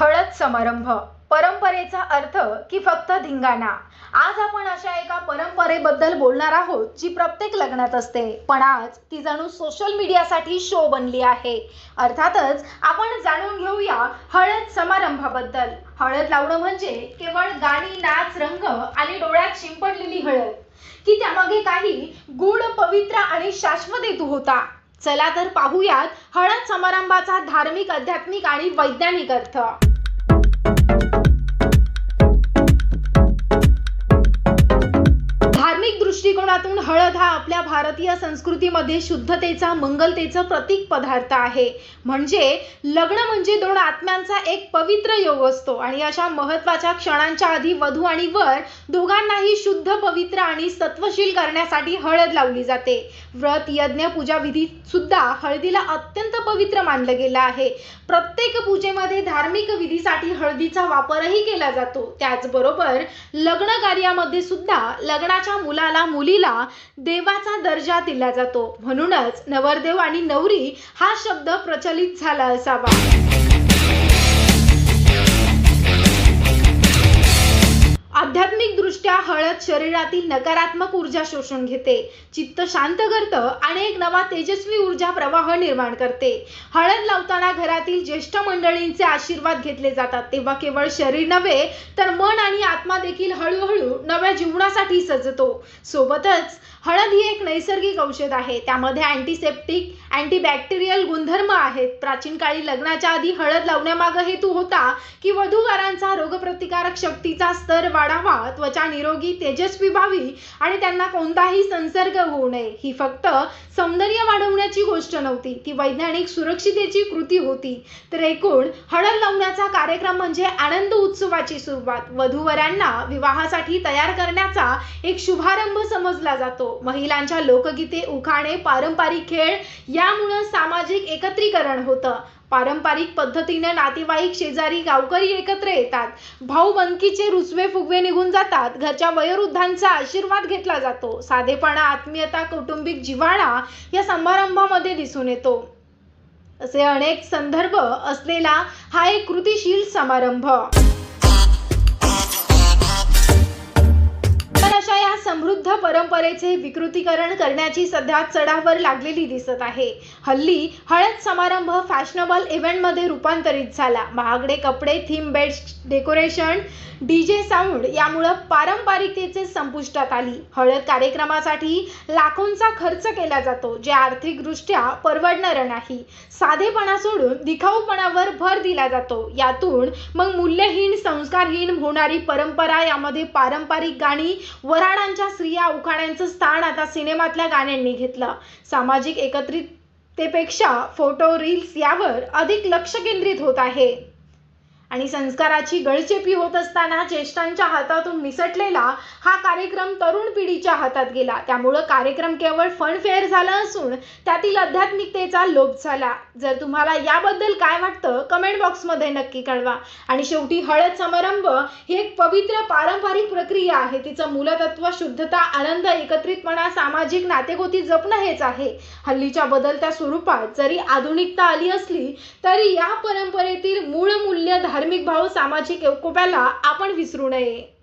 हळद समारंभ. परंपरेचा अर्थ की फक्त धिंगाणा. आज आपण अशा एका परंपरेबद्दल बोलणार आहोत जी प्रत्येक लग्नात असते. पण आज ती जणू सोशल मीडियासाठी शो बनली आहे. अर्थातच आपण जाणून घेऊया हळद समारंभाबद्दल. हळद लावणं म्हणजे केवळ गाणी नाच रंग आणि डोळ्यात शिंपडलेली हळद. की त्यामागे काही गूढ पवित्र आणि शाश्वत हेतू होता. चला तर पाहूयात हळद समारंभाचा धार्मिक आध्यात्मिक आणि वैज्ञानिक अर्थ. दृष्टिकोनातून हळद हा आपल्या भारतीय संस्कृतीमध्ये शुद्धतेचा मंगलतेचं प्रतीक पदार्थ आहे. म्हणजे लग्न म्हणजे दोन आत्म्यांचा एक पवित्र योग असतो आणि अशा महत्त्वाच्या क्षणांच्या आधी वधू आणि वर दोघांनाही शुद्ध पवित्र आणि सत्वशील करण्यासाठी हळद लावली जाते. व्रत यज्ञ पूजा विधी सुद्धा हळदीला अत्यंत पवित्र मानलं गेलं आहे. प्रत्येक पूजेमध्ये धार्मिक विधीसाठी हळदीचा वापरही केला जातो. त्याचबरोबर लग्न कार्यामध्ये सुद्धा लग्नाच्या मुलाला मुलीला देवाचा दर्जा दिला जातो. म्हणूनच नवरदेव आणि नवरी हा शब्द प्रचलित झाला असावा. आध्यात्मिक दृष्ट्या हळद शरीरातील नकारात्मक ऊर्जा शोषून घेते. चित्त शांत करतं आणि एक नवा तेजस्वी ऊर्जा प्रवाह निर्माण करते. हळद लावताना घरातील ज्येष्ठ मंडळींचे आशीर्वाद घेतले जातात. तेव्हा केवळ शरीर नव्हे तर मन आणि आत्मा देखील हळूहळू नव्या जीवनासाठी सजतो. सोबतच हळद ही एक नैसर्गिक औषध आहे. त्यामध्ये अँटीसेप्टिक अँटीबॅक्टेरियल गुणधर्म आहेत. प्राचीन काळी लग्नाच्या आधी हळद लावण्यामागं हेतू होता की वधूवरांचा रोगप्रतिकारक शक्तीचा स्तर वाढावा त्वचा निरोगी तेजस्वी व्हावी आणि त्यांना कोणताही संसर्ग होऊ नये. ही फक्त सौंदर्य वाढवण्याची गोष्ट नव्हती ती वैज्ञानिक सुरक्षितेची कृती होती. तर एकूण हळद लावण्याचा कार्यक्रम म्हणजे आनंद उत्सवाची सुरुवात. वधूवरांना विवाहासाठी तयार करण्याचा एक शुभारंभ समजला जातो. महिलांच्या लोकगीते उखाणे पारंपरिक खेळ यामुळं सामाजिक एकत्रीकरण होतं. पारंपरिक पद्धतीने नातेवाईक शेजारी गावकरी एकत्र येतात. भाऊबंदकीचे रुसवे फुगवे निघून जातात. घरच्या वयोवृद्धांचा आशीर्वाद घेतला जातो. साधेपणा आत्मीयता कौटुंबिक जिव्हाळा या समारंभामध्ये दिसून येतो. असे अनेक संदर्भ असलेला हा एक कृतिशील समारंभ. समृद्ध परंपरेचे विकृतीकरण करण्याची सध्या चढावर लागलेली दिसत आहे. हल्ली हळद समारंभ फॅशनेबल इव्हेंटमध्ये रूपांतरित झाला. महागडे कपडे theme bed decoration DJ sound यामुळं पारंपरिकतेचे संपुष्टात आली. हळद कार्यक्रमासाठी लाखोंचा खर्च केला जातो जे आर्थिकदृष्ट्या परवडणारं नाही. साधेपणा सोडून दिखाऊपणावर भर दिला जातो. यातून मग मूल्यहीन संस्कारहीन होणारी परंपरा यामध्ये पारंपरिक गाणी वराडांच्या स्त्रिया उखाण्यांचं स्थान आता सिनेमातल्या गाण्यांनी घेतलं. सामाजिक एकत्रिततेपेक्षा फोटो रील्स यावर अधिक लक्ष केंद्रित होत आहे. आणि संस्काराची गळचेपी होत असताना ज्येष्ठांच्या हातातून निसटलेला हा कार्यक्रम तरुण पिढीच्या हातात गेला. त्यामुळं कार्यक्रम केवळ फनफेअर झाला असून त्यातील आध्यात्मिकतेचा लोप झाला. जर तुम्हाला याबद्दल काय वाटतं कमेंट बॉक्समध्ये नक्की कळवा. आणि शेवटी हळद समारंभ ही एक पवित्र पारंपरिक प्रक्रिया आहे. तिचं मूलतत्व शुद्धता आनंद एकत्रितपणा सामाजिक नातेगोती जपणं हेच आहे. हल्लीच्या बदलत्या स्वरूपात जरी आधुनिकता आली असली तरी या परंपरेतील मूळ मूल्य धार्मिक भाव सामाजिक एकोप्याला आपण विसरू नये.